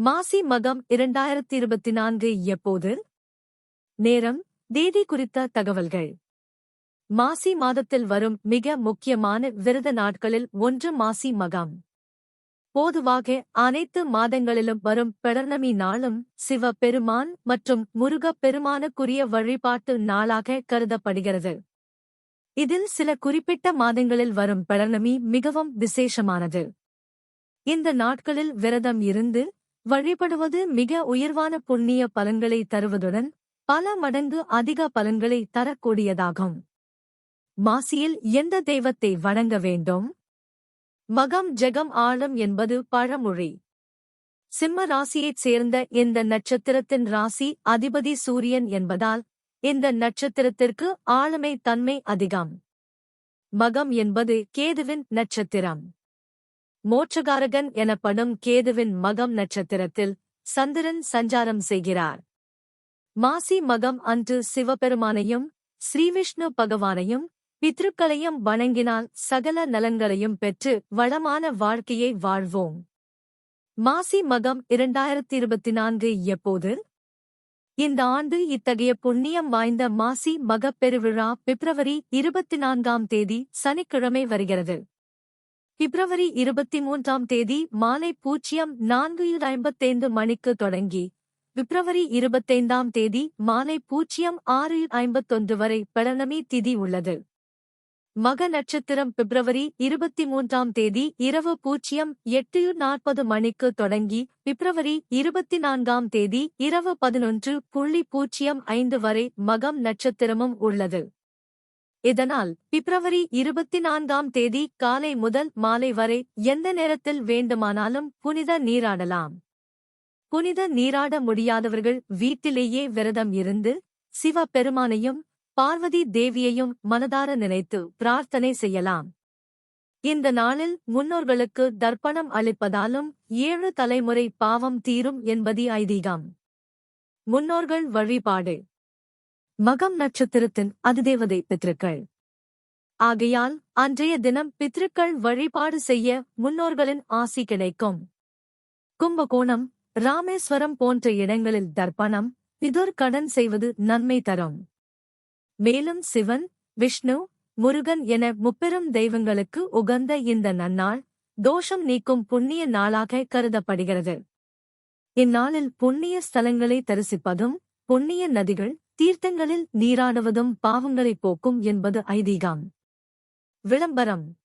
மாசி மகம் இரண்டாயிரத்தி இருபத்தி நான்கு எப்போது? நேரம் தேதி குறித்த தகவல்கள். மாசி மாதத்தில் வரும் மிக முக்கியமான விரத நாட்களில் ஒன்று மாசி மகம். பொதுவாக அனைத்து மாதங்களிலும் வரும் பௌர்ணமி நாளும் சிவ பெருமான் மற்றும் முருகப் பெருமானுக்குரிய வழிபாட்டு நாளாக கருதப்படுகிறது. இதில் சில குறிப்பிட்ட மாதங்களில் வரும் பௌர்ணமி மிகவும் விசேஷமானது. இந்த நாட்களில் விரதம் இருந்து வழிபடுவது மிக உயர்வான புண்ணிய பலன்களை தருவதுடன் பல மடங்கு அதிக பலன்களை தரக்கூடியதாகும். மாசியில் எந்த தெய்வத்தை வணங்க வேண்டும்? மகம் ஜெகம் ஆழம் என்பது பழமொழி. சிம்ம ராசியைச் சேர்ந்த இந்த நட்சத்திரத்தின் ராசி அதிபதி சூரியன் என்பதால் இந்த நட்சத்திரத்திற்கு ஆளுமை தன்மை அதிகம். மகம் என்பது கேதுவின் நட்சத்திரம். மோட்சகாரகன் எனப்படும் கேதுவின் மகம் நட்சத்திரத்தில் சந்திரன் சஞ்சாரம் செய்கிறார். மாசி மகம் அன்று சிவபெருமானையும் ஸ்ரீவிஷ்ணு பகவானையும் பித்ருக்களையும் வணங்கினால் சகல நலன்களையும் பெற்று வளமான வாழ்க்கையை வாழ்வோம். மாசி மகம் இரண்டாயிரத்தி இருபத்தி நான்கு எப்போது? இந்த ஆண்டு இத்தகைய புண்ணியம் வாய்ந்த மாசி மகப் பெருவிழா பிப்ரவரி இருபத்தி நான்காம் தேதி சனிக்கிழமை வருகிறது. பிப்ரவரி இருபத்தி மூன்றாம் தேதி மாலை பூஜ்ஜியம் நான்கு ஐம்பத்தைந்து மணிக்கு தொடங்கி. பிப்ரவரி இருபத்தைந்தாம் தேதி மாலை பூஜ்ஜியம் ஆறு ஐம்பத்தொன்று வரை பௌர்ணமி திதி உள்ளது. மக நட்சத்திரம் பிப்ரவரி இருபத்தி மூன்றாம் தேதி இரவு பூஜ்ஜியம் எட்டு நாற்பது மணிக்கு தொடங்கி. பிப்ரவரி இருபத்தி நான்காம் தேதி இரவு பதினொன்று புள்ளி பூஜ்ஜியம் ஐந்து வரை மகம் நட்சத்திரமும் உள்ளது. இதனால் பிப்ரவரி இருபத்தி நான்காம் தேதி காலை முதல் மாலை வரை எந்த நேரத்தில் வேண்டுமானாலும் புனித நீராடலாம். புனித நீராட முடியாதவர்கள் வீட்டிலேயே விரதம் இருந்து சிவ பெருமானையும் பார்வதி தேவியையும் மனதார நினைத்து பிரார்த்தனை செய்யலாம். இந்த நாளில் முன்னோர்களுக்கு தர்ப்பணம் அளிப்பதாலும் ஏழு தலைமுறை பாவம் தீரும் என்பது ஐதீகம். முன்னோர்கள் வழிபாடு. மகம் நட்சத்திரத்தின் அதிதேவதை பித்ருக்கள் ஆகையால் அன்றைய தினம் பித்ருக்கள் வழிபாடு செய்ய முன்னோர்களின் ஆசி கிடைக்கும். கும்பகோணம் ராமேஸ்வரம் போன்ற இடங்களில் தர்ப்பணம் பிதுர் கடன் செய்வது நன்மை தரும். மேலும் சிவன் விஷ்ணு முருகன் என முப்பெரும் தெய்வங்களுக்கு உகந்த இந்த நன்னாள் தோஷம் நீக்கும் புண்ணிய நாளாக கருதப்படுகிறது. இந்நாளில் புண்ணிய ஸ்தலங்களை தரிசிப்பதும் புண்ணிய நதிகள் தீர்த்தங்களில் நீராடுவதும் பாவங்களை போக்கும் என்பது ஐதீகம். விளம்பரம்.